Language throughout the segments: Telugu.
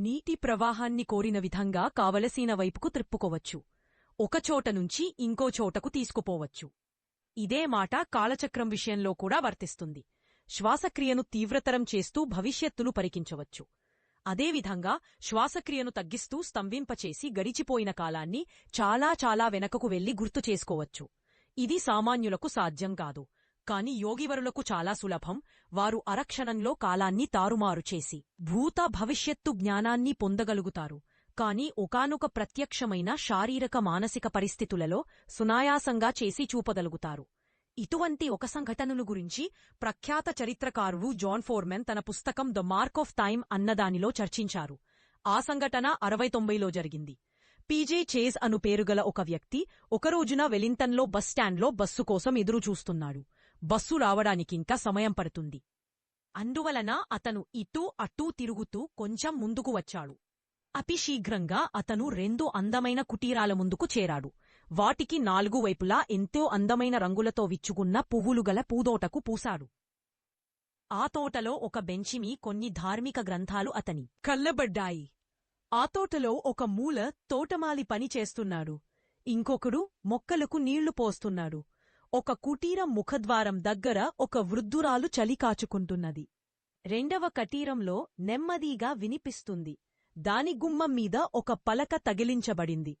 నీటి ప్రవాహాన్ని కోరిన విధంగా కావలసిన వైపుకు త్రిప్పుకోవచ్చు. ఒకచోట నుంచి ఇంకో చోటకు తీసుకుపోవచ్చు. ఇదే మాట కాలచక్రం విషయంలో కూడా వర్తిస్తుంది. శ్వాసక్రియను తీవ్రతరం చేస్తూ భవిష్యత్తును పరికించవచ్చు. అదేవిధంగా శ్వాసక్రియను తగ్గిస్తూ స్తంభింపచేసి గడిచిపోయిన కాలాన్ని చాలా చాలా వెనకకు వెళ్ళి గుర్తు చేసుకోవచ్చు. ఇది సామాన్యులకు సాధ్యం కాదు. కాని యోగివరులకు చాలా సులభం. వారు అరక్షణంలో కాలాన్ని తారుమారు చేసి భూత భవిష్యత్తు జ్ఞానాన్ని పొందగలుగుతారు. కాని ఒకానొక ప్రత్యక్షమైన శారీరక మానసిక పరిస్థితులలో సునాయాసంగా చేసి చూపగలుగుతారు. ఇటువంటి ఒక సంఘటనను గురించి ప్రఖ్యాత చరిత్రకారుడు జాన్ ఫోర్మెన్ తన పుస్తకం ద మార్క్ ఆఫ్ టైమ్ అన్నదానిలో చర్చించారు. ఆ సంఘటన అరవై తొంభైలో జరిగింది. పీజే చేజ్ అను పేరుగల ఒక వ్యక్తి ఒకరోజున వెలింటన్లో బస్టాండ్లో బస్సు కోసం ఎదురుచూస్తున్నాడు. బస్సు రావడానికింకా సమయం పడుతుంది. అందువలన అతను ఇటూ అటూ తిరుగుతూ కొంచెం ముందుకు వచ్చాడు. అపిశీఘ్రంగా అతను రెండు అందమైన కుటీరాల ముందుకు చేరాడు. వాటికి నాలుగు వైపులా ఎంతో అందమైన రంగులతో విచ్చుకున్న పువ్వులు గల పూదోటకు పూశాడు. ఆ తోటలో ఒక బెంచిమి కొన్ని ధార్మిక గ్రంథాలు అతని కళ్ళబడ్డాయి. ఆ తోటలో ఒక మూల తోటమాలి పని చేస్తున్నాడు. ఇంకొకడు మొక్కలకు నీళ్ళు పోస్తున్నాడు. ఒక కుటీరం ముఖద్వారం దగ్గర ఒక వృద్ధురాలు చలికాచుకుంటున్నది. రెండవ కటీరంలో నెమ్మదిగా వినిపిస్తుంది. దాని గుమ్మం మీద ఒక పలక తగిలించబడింది.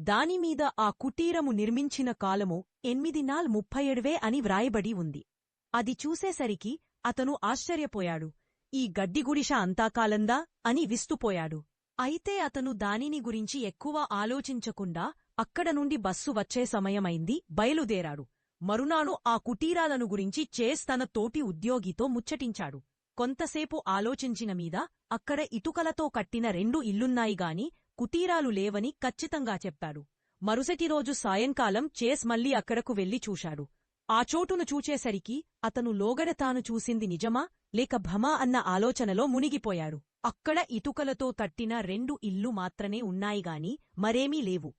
దానిమీద ఆ కుటీరము నిర్మించిన కాలము ఎనిమిది నాల్ ముప్పై ఏడువే అని వ్రాయబడి ఉంది. అది చూసేసరికి అతను ఆశ్చర్యపోయాడు. ఈ గడ్డిగుడిష అంతాకాలందా అని విస్తుపోయాడు. అయితే అతను దానిని గురించి ఎక్కువ ఆలోచించకుండా అక్కడ నుండి బస్సు వచ్చే సమయమైంది బయలుదేరాడు. మరునాడు ఆ కుటీరాలను గురించి చేస్ తన తోటి ఉద్యోగితో ముచ్చటించాడు. కొంతసేపు ఆలోచించిన మీద అక్కడ ఇటుకలతో కట్టిన రెండు ఇల్లున్నాయిగాని కుటీరాలు లేవని ఖచ్చితంగా చెప్పాడు. మరుసటి రోజు సాయంకాలం చేస్ మళ్ళీ అక్కడకు వెళ్ళి చూశాడు. ఆ చోటును చూచేసరికి అతను లోగడ తాను చూసింది నిజమా లేక భమా అన్న ఆలోచనలో మునిగిపోయాడు. అక్కడ ఇటుకలతో తట్టిన రెండు ఇల్లు మాత్రమే ఉన్నాయిగాని మరేమీ లేవు.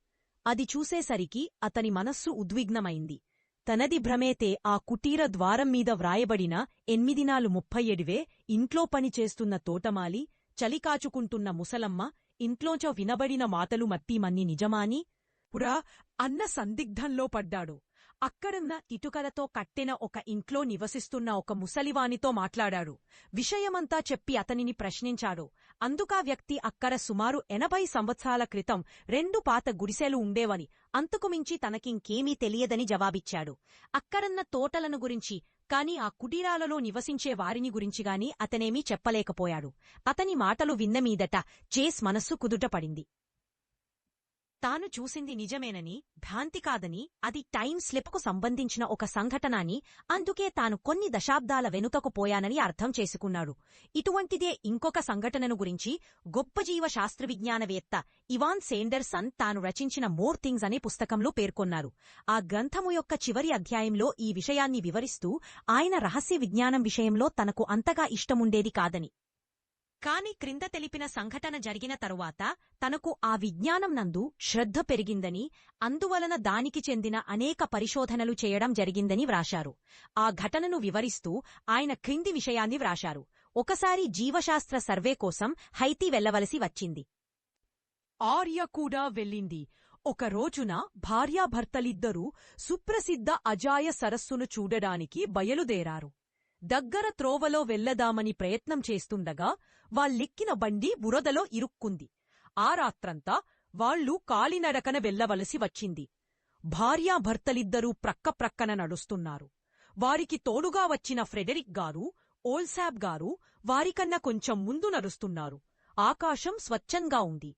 అది చూసేసరికి అతని మనస్సు ఉద్విగ్నమైంది. తనది భ్రమేతే ఆ కుటీర ద్వారం మీద వ్రాయబడిన ఎనిమిదినాలు ముప్పై ఏడువే ఇంట్లో పనిచేస్తున్న తోటమాలి చలికాచుకుంటున్న ముసలమ్మ ఇంట్లోంచో వినబడిన మాటలు మత్తీమన్ని నిజమాని? పురా అన్న సందిగ్ధంలో పడ్డాడు. అక్కడున్న ఇటుకలతో కట్టిన ఒక ఇంట్లో నివసిస్తున్న ఒక ముసలివానితో మాట్లాడాడు విషయమంతా చెప్పి అతనిని ప్రశ్నించాడు. అందుకా వ్యక్తి అక్కడ సుమారు ఎనభై సంవత్సరాల క్రితం రెండు పాత గుడిసెలు ఉండేవని అంతకుమించి తనకింకేమీ తెలియదని జవాబిచ్చాడు. అక్కడున్న తోటలను గురించి కాని ఆ కుటీరాలలో నివసించే వారిని గురించిగాని అతనేమీ చెప్పలేకపోయాడు. అతని మాటలు విన్నమీదట చేస్ మనస్సు కుదుటపడింది. తాను చూసింది నిజమేనని భ్రాంతి కాదని అది టైం స్లిప్కు సంబంధించిన ఒక సంఘటనాని అందుకే తాను కొన్ని దశాబ్దాల వెనుకకు పోయానని అర్థం చేసుకున్నాడు. ఇటువంటిదే ఇంకొక సంఘటనను గురించి గొప్ప జీవ శాస్త్రవిజ్ఞానవేత్త ఇవాన్ సేండర్సన్ తాను రచించిన మోర్ థింగ్స్ అనే పుస్తకంలో పేర్కొన్నారు. ఆ గ్రంథము యొక్క చివరి అధ్యాయంలో ఈ విషయాన్ని వివరిస్తూ ఆయన రహస్య విజ్ఞానం విషయంలో తనకు అంతగా ఇష్టముండేది కాదని. కాని క్రింద తెలిపిన సంఘటన జరిగిన తరువాత తనకు ఆ విజ్ఞానం నందు శ్రద్ధ పెరిగిందని అందువలన దానికి చెందిన అనేక పరిశోధనలు చేయడం జరిగిందని వ్రాశారు. ఆ ఘటనను వివరిస్తూ ఆయన క్రింది విషయాన్ని వ్రాశారు. ఒకసారి జీవశాస్త్ర సర్వే కోసం హైతీ వెళ్ళవలసి వచ్చింది. ఆర్య కూడా వెళ్ళింది. ఒక రోజున భార్యాభర్తలిద్దరూ సుప్రసిద్ధ అజాయ సరస్సును చూడడానికి బయలుదేరారు. దగ్గర త్రోవలో వెళ్ళదామని ప్రయత్నం చేస్తుండగా వాళ్ళెక్కిన బండి బురదలో ఇరుక్కుంది. ఆ రాత్రంతా వాళ్ళు కాలినడకన వెళ్ళవలసి వచ్చింది. భార్యాభర్తలిద్దరూ ప్రక్కప్రక్కన నడుస్తున్నారు. వారికి తోడుగా వచ్చిన ఫ్రెడరిక్ గారు ఓల్సాబ్ గారు వారికన్నా కొంచెం ముందు నడుస్తున్నారు. ఆకాశం స్వచ్ఛంగా ఉంది.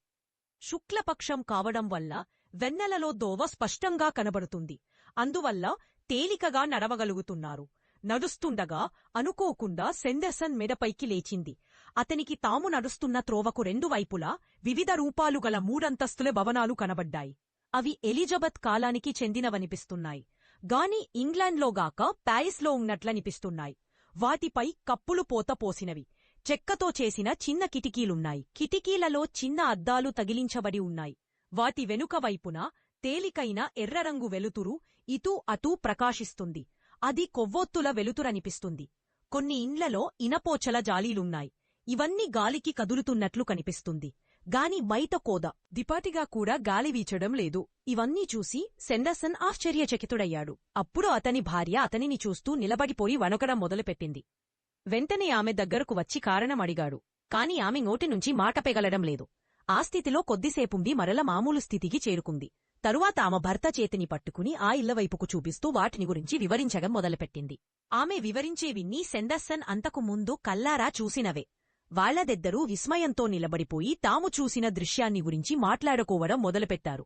శుక్లపక్షం కావడం వల్ల వెన్నెలలో దోవ స్పష్టంగా కనబడుతుంది. అందువల్ల తేలికగా నడవగలుగుతున్నారు. నడుస్తుండగా అనుకోకుండా సెండర్సన్ మెడపైకి లేచింది. అతనికి తాము నడుస్తున్న త్రోవకు రెండు వైపులా వివిధ రూపాలు గల మూడంతస్తుల భవనాలు కనబడ్డాయి. అవి ఎలిజబెత్ కాలానికి చెందినవనిపిస్తున్నాయి. గాని ఇంగ్లాండ్లోగాక ప్యారిస్లో ఉన్నట్లనిపిస్తున్నాయి. వాటిపై కప్పులు పోత పోసినవి. చెక్కతో చేసిన చిన్న కిటికీలున్నాయి. కిటికీలలో చిన్న అద్దాలు తగిలించబడి ఉన్నాయి. వాటి వెనుక వైపున తేలికైన ఎర్రరంగు వెలుతురు ఇతూ అతూ ప్రకాశిస్తుంది. అది కొవ్వొత్తుల వెలుతురనిపిస్తుంది. కొన్ని ఇండ్లలో ఇనపోచల జాలీలున్నాయి. ఇవన్నీ గాలికి కదులుతున్నట్లు కనిపిస్తుంది. గాని బయట కోద దిపాటిగా కూడా గాలి వీచడం లేదు. ఇవన్నీ చూసి సెండర్సన్ ఆశ్చర్యచకితుడయ్యాడు. అప్పుడు అతని భార్య అతనిని చూస్తూ నిలబడిపోయి వణకడం మొదలుపెట్టింది. వెంటనే ఆమె దగ్గరకు వచ్చి కారణం అడిగాడు. కాని ఆమె నోటి నుంచి మాట పెగలడం లేదు. ఆ స్థితిలో కొద్దిసేపుంది మరల మామూలు స్థితికి చేరుకుంది. తరువాత ఆమె భర్త చేతిని పట్టుకుని ఆ ఇళ్ళవైపుకు చూపిస్తూ వాటిని గురించి వివరించగం మొదలుపెట్టింది. ఆమె వివరించే విన్ని సెండర్సన్ అంతకు ముందు కల్లారా చూసినవే. వాళ్ళదిద్దరూ విస్మయంతో నిలబడిపోయి తాము చూసిన దృశ్యాన్ని గురించి మాట్లాడుకోవడం మొదలుపెట్టారు.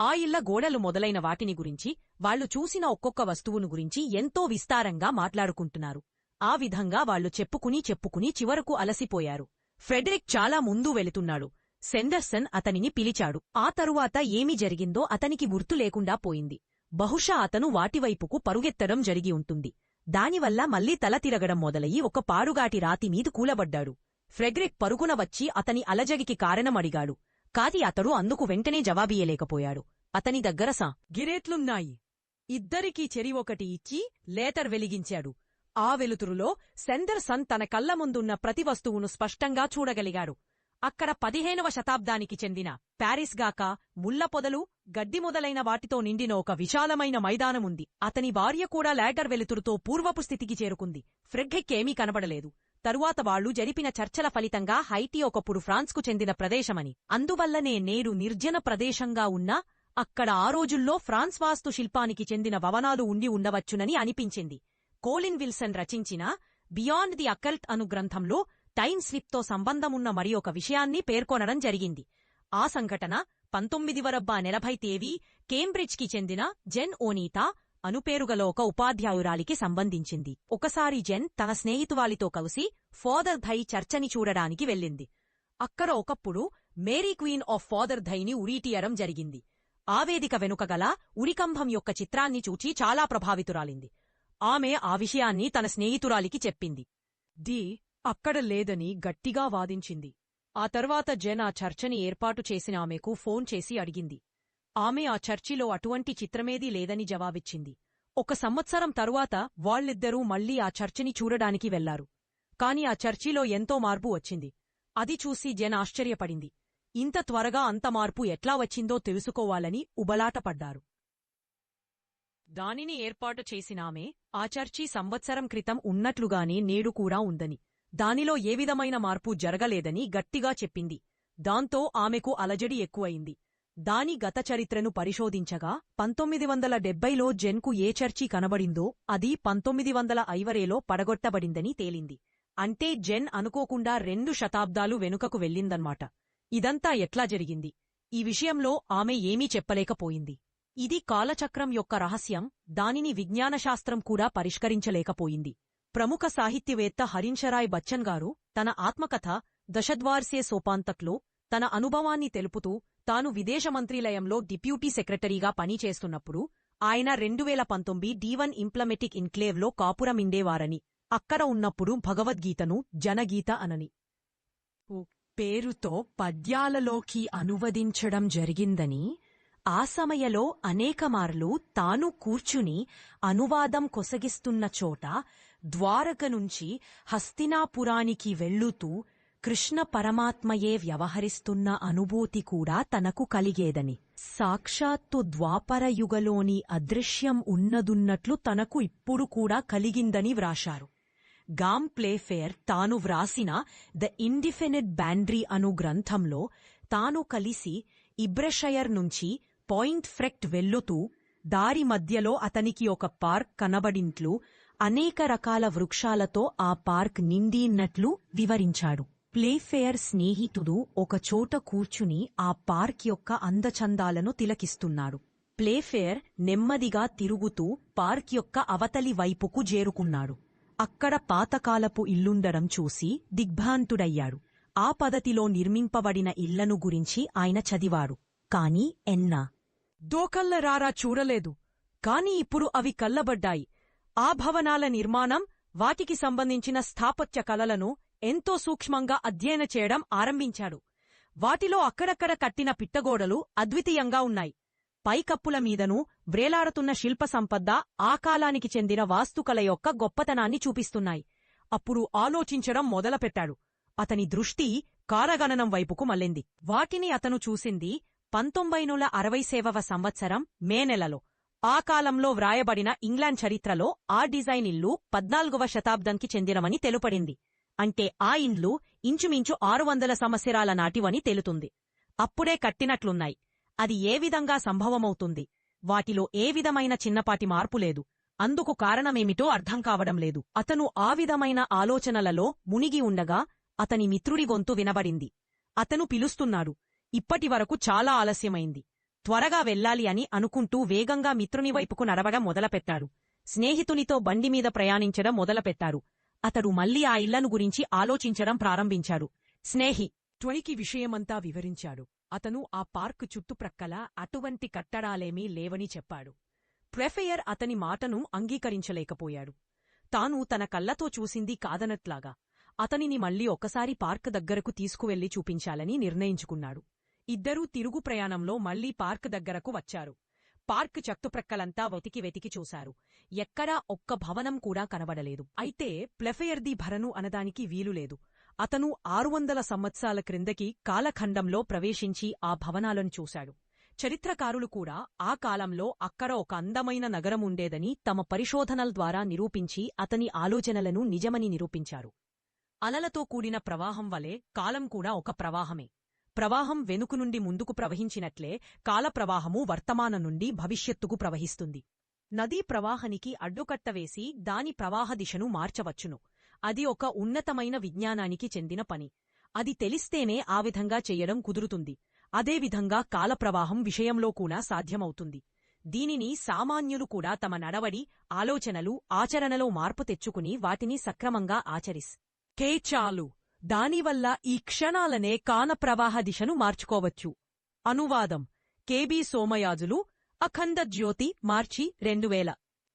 ఆ ఇళ్ళ గోడలు మొదలైన వాటిని గురించి వాళ్ళు చూసిన ఒక్కొక్క వస్తువును గురించి ఎంతో విస్తారంగా మాట్లాడుకుంటున్నారు. ఆ విధంగా వాళ్ళు చెప్పుకుని చెప్పుకుని చివరకు అలసిపోయారు. ఫ్రెడరిక్ చాలా ముందు వెళుతున్నాడు. సెండర్సన్ అతనిని పిలిచాడు. ఆ తరువాత ఏమి జరిగిందో అతనికి గుర్తు లేకుండా పోయింది. బహుశా అతను వాటివైపుకు పరుగెత్తడం జరిగి ఉంటుంది. దానివల్ల మళ్ళీ తల తిరగడం మొదలయి ఒక పాడుగాటి రాతి మీద కూలబడ్డాడు. ఫ్రెడరిక్ పరుగున వచ్చి అతని అలజగికి కారణమడిగాడు. కాది అతడు అందుకు వెంటనే జవాబియ్యలేకపోయాడు. అతని దగ్గర సా గిరేట్లున్నాయి. ఇద్దరికీ చెరి ఒకటి ఇచ్చి లేటర్ వెలిగించాడు. ఆ వెలుతురులో సెందర్సన్ తన కళ్ళ ముందున్న ప్రతి వస్తువును స్పష్టంగా చూడగలిగాడు. అక్కడ పదిహేనవ శతాబ్దానికి చెందిన ప్యారిస్ గాక ముళ్ళ పొదలు గడ్డి మొదలైన వాటితో నిండిన ఒక విశాలమైన మైదానముంది. అతని భార్య కూడా లాటర్ వెలుతురుతో పూర్వపు స్థితికి చేరుకుంది. ఫ్రెడ్రిక్కేమీ కనబడలేదు. తరువాత వాళ్ళు జరిపిన చర్చల ఫలితంగా హైటీ ఒకప్పుడు ఫ్రాన్స్కు చెందిన ప్రదేశమని. అందువల్లనే నేడు నిర్జన ప్రదేశంగా ఉన్నా అక్కడ ఆ రోజుల్లో ఫ్రాన్స్ వాస్తు శిల్పానికి చెందిన భవనాలు ఉండి ఉండవచ్చునని అనిపించింది. కోలిన్ విల్సన్ రచించిన బియాండ్ ది అకల్ట్ అను గ్రంథంలో టైం స్లిప్తో సంబంధమున్న మరి ఒక విషయాన్ని పేర్కొనడం జరిగింది. ఆ సంఘటన పంతొమ్మిది వరబ్బా నెలభై తేదీ కేంబ్రిడ్జ్కి చెందిన జెన్ ఓనీతా అనుపేరుగల ఒక ఉపాధ్యాయురాలికి సంబంధించింది. ఒకసారి జెన్ తన స్నేహితువాలితో కలిసి ఫాదర్ ధై చర్చని చూడడానికి వెళ్ళింది. అక్కడ ఒకప్పుడు మేరీ క్వీన్ ఆఫ్ ఫాదర్ ధైని ఉరీటీయడం జరిగింది. ఆవేదిక వెనుక గల ఉరికంభం యొక్క చిత్రాన్ని చూచి చాలా ప్రభావితురాలింది. ఆమె ఆ విషయాన్ని తన స్నేహితురాలికి చెప్పింది. డి. అక్కడ లేదని గట్టిగా వాదించింది. ఆ తర్వాత జెన్ ఆ చర్చని ఏర్పాటు చేసిన ఆమెకు ఫోన్ చేసి అడిగింది. ఆమె ఆ చర్చిలో అటువంటి చిత్రమేదీ లేదని జవాబిచ్చింది. ఒక సంవత్సరం తరువాత వాళ్ళిద్దరూ మళ్ళీ ఆ చర్చిని చూడడానికి వెళ్ళారు. కాని ఆ చర్చిలో ఎంతో మార్పు వచ్చింది. అది చూసి జెన్ ఆశ్చర్యపడింది. ఇంత త్వరగా అంత మార్పు ఎట్లా వచ్చిందో తెలుసుకోవాలని ఉబలాటపడ్డారు. దానిని ఏర్పాటు చేసినామే ఆ చర్చి సంవత్సరం క్రితం ఉన్నట్లుగానే నేడు కూడా ఉందని. దానిలో ఏ విధమైన మార్పు జరగలేదని గట్టిగా చెప్పింది. దాంతో ఆమెకు అలజడి ఎక్కువయింది దాని గత చరిత్రను పరిశోధించగా పంతొమ్మిది వందల డెబ్బైలో జెన్కు ఏ చర్చి కనబడిందో అది పంతొమ్మిది వందల ఐవరేలో పడగొట్టబడిందని తేలింది. అంటే జెన్ అనుకోకుండా రెండు శతాబ్దాలు వెనుకకు వెళ్ళిందన్మాట. ఇదంతా ఎట్లా జరిగింది? ఈ విషయంలో ఆమె ఏమీ చెప్పలేకపోయింది. ఇది కాలచక్రం యొక్క రహస్యం దానిని విజ్ఞానశాస్త్రం కూడా పరిష్కరించలేకపోయింది. ప్రముఖ సాహిత్యవేత్త హరింశరాయ్ బచ్చన్ గారు తన ఆత్మకథ దశద్వార్సే సోపాంతక్లో తన అనుభవాన్ని తెలుపుతూ తాను విదేశమంత్రిలయంలో డిప్యూటీ సెక్రటరీగా పనిచేస్తున్నప్పుడు ఆయన రెండువేల పంతొమ్మిది డీవన్ ఇంప్లమెటిక్ ఇన్క్లేవ్లో కాపురమిండేవారని అక్కడ ఉన్నప్పుడు భగవద్గీతను జనగీత అనని. పేరుతో పద్యాలలోకి అనువదించడం జరిగిందని ఆ సమయలో అనేకమార్లు తాను కూర్చుని అనువాదం కొసగిస్తున్న చోట ద్వారక నుంచి హస్తినాపురానికి వెళ్ళుతూ కృష్ణ పరమాత్మయే వ్యవహరిస్తున్న అనుభూతి కూడా తనకు కలిగేదని. సాక్షాత్తు ద్వాపరయుగలోని అదృశ్యం ఉన్నదున్నట్లు తనకు ఇప్పుడు కూడా కలిగిందని వ్రాశారు. గామ్ ప్లేఫేర్ తాను వ్రాసిన ద ఇండిఫినిట్ బ్యాండ్రీ అను గ్రంథంలో తాను కలిసి ఇబ్రషయర్ నుంచి పాయింట్ ఫ్రెక్ట్ వెళ్ళుతూ దారి మధ్యలో అతనికి ఒక పార్క్ కనబడింట్లు అనేక రకాల వృక్షాలతో ఆ పార్క్ నిండిన్నట్లు వివరించాడు. ప్లేఫేయర్ స్నేహితుడు ఒకచోట కూర్చుని ఆ పార్క్ యొక్క అందచందాలను తిలకిస్తున్నాడు. ప్లేఫేర్ నెమ్మదిగా తిరుగుతూ పార్క్ యొక్క అవతలి వైపుకు చేరుకున్నాడు. అక్కడ పాతకాలపు ఇల్లుండడం చూసి దిగ్భ్రాంతుడయ్యాడు. ఆ పదతిలో నిర్మింపబడిన ఇళ్ళను గురించి ఆయన చదివాడు. కాని ఎన్నా. దోకల్ల రారా చూడలేదు. కాని ఇప్పుడు అవి కల్లబడ్డాయి ఆ భవనాల నిర్మాణం వాటికి సంబంధించిన స్థాపత్య కలలను ఎంతో సూక్ష్మంగా అధ్యయన చేయడం ఆరంభించాడు. వాటిలో అక్కడక్కడ కట్టిన పిట్టగోడలు అద్వితీయంగా ఉన్నాయి. పైకప్పుల మీదను వ్రేలాడుతున్న శిల్ప సంపద ఆ కాలానికి చెందిన వాస్తుకల యొక్క గొప్పతనాన్ని చూపిస్తున్నాయి. అప్పుడు ఆలోచించడం మొదలుపెట్టాడు. అతని దృష్టి కాలగణనం వైపుకు మళ్ళింది. వాటిని అతను చూసింది పంతొంబైనూల అరవై సేవవ సంవత్సరం మే నెలలో. ఆ కాలంలో వ్రాయబడిన ఇంగ్లాండ్ చరిత్రలో ఆ డిజైన్ ఇల్లు పద్నాలుగవ శతాబ్దంకి చెందినవని తెలుపడింది అంటే ఆ ఇండ్లు ఇంచుమించు ఆరు వందల సంవత్సరాల నాటివని తెలుతుంది. అప్పుడే కట్టినట్లున్నాయి. అది ఏ విధంగా సంభవమవుతుంది? వాటిలో ఏ విధమైన చిన్నపాటి మార్పు లేదు. అందుకు కారణమేమిటో అర్థం కావడం లేదు. అతను ఆ విధమైన ఆలోచనలలో మునిగి ఉండగా అతని మిత్రుడి గొంతు వినబడింది. అతను పిలుస్తున్నాడు. ఇప్పటివరకు చాలా ఆలస్యమైంది. త్వరగా వెళ్ళాలి అని అనుకుంటూ వేగంగా మిత్రుని వైపుకు నడవడం మొదలపెట్టాడు. స్నేహితునితో బండిమీద ప్రయాణించడం మొదలుపెట్టారు. అతడు మళ్ళీ ఆ ఇళ్ళను గురించి ఆలోచించడం ప్రారంభించాడు. స్నేహి ట్వనికి విషయమంతా వివరించాడు. అతను ఆ పార్క్ చుట్టుప్రక్కల అటువంటి కట్టడాలేమీ లేవని చెప్పాడు. ప్రెఫెయర్ అతని మాటను అంగీకరించలేకపోయాడు. తాను తన కళ్ళతో చూసింది కాదనట్లాగా. అతనిని మళ్ళీ ఒక్కసారి పార్క్ దగ్గరకు తీసుకువెళ్ళి చూపించాలని నిర్ణయించుకున్నాడు. ఇద్దరూ తిరుగు ప్రయాణంలో మళ్ళీ పార్క్ దగ్గరకు వచ్చారు. పార్క్ చక్తుప్రక్కలంతా వెతికి వెతికి చూశారు. ఎక్కడా ఒక్క భవనం కూడా కనబడలేదు. అయితే ప్లెఫెయర్ది భరను అనదానికి వీలులేదు అతను ఆరు వందల సంవత్సరాల క్రిందకి కాలఖండంలో ప్రవేశించి ఆ భవనాలను చూశాడు. చరిత్రకారులు కూడా ఆ కాలంలో అక్కడ ఒక అందమైన నగరం ఉండేదని తమ పరిశోధనల ద్వారా నిరూపించి అతని ఆలోచనలను నిజమని నిరూపించారు. అలలతో కూడిన ప్రవాహం వలె కాలం కూడా ఒక ప్రవాహమే. ప్రవాహం వెనుక నుండి ముందుకు ప్రవహించినట్లే కాలప్రవాహము వర్తమాన నుండి భవిష్యత్తుకు ప్రవహిస్తుంది. నదీ ప్రవాహానికి అడ్డుకట్టవేసి దాని ప్రవాహ దిశను మార్చవచ్చును. అది ఒక ఉన్నతమైన విజ్ఞానానికి చెందిన పని. అది తెలిస్తేనే ఆ విధంగా చెయ్యడం కుదురుతుంది. అదేవిధంగా కాలప్రవాహం విషయంలో కూడా సాధ్యమవుతుంది. దీనిని సామాన్యులు కూడా తమ నడవడి ఆలోచనలు ఆచరణలో మార్పు తెచ్చుకుని వాటిని సక్రమంగా ఆచరిస్. కే చాలు! దానివల్ల ఈ క్షణాలనే కానప్రవాహ దిశను మార్చుకోవచ్చు. అనువాదం కెబి సోమయాజులు అఖండ జ్యోతి మార్చి రెండువేల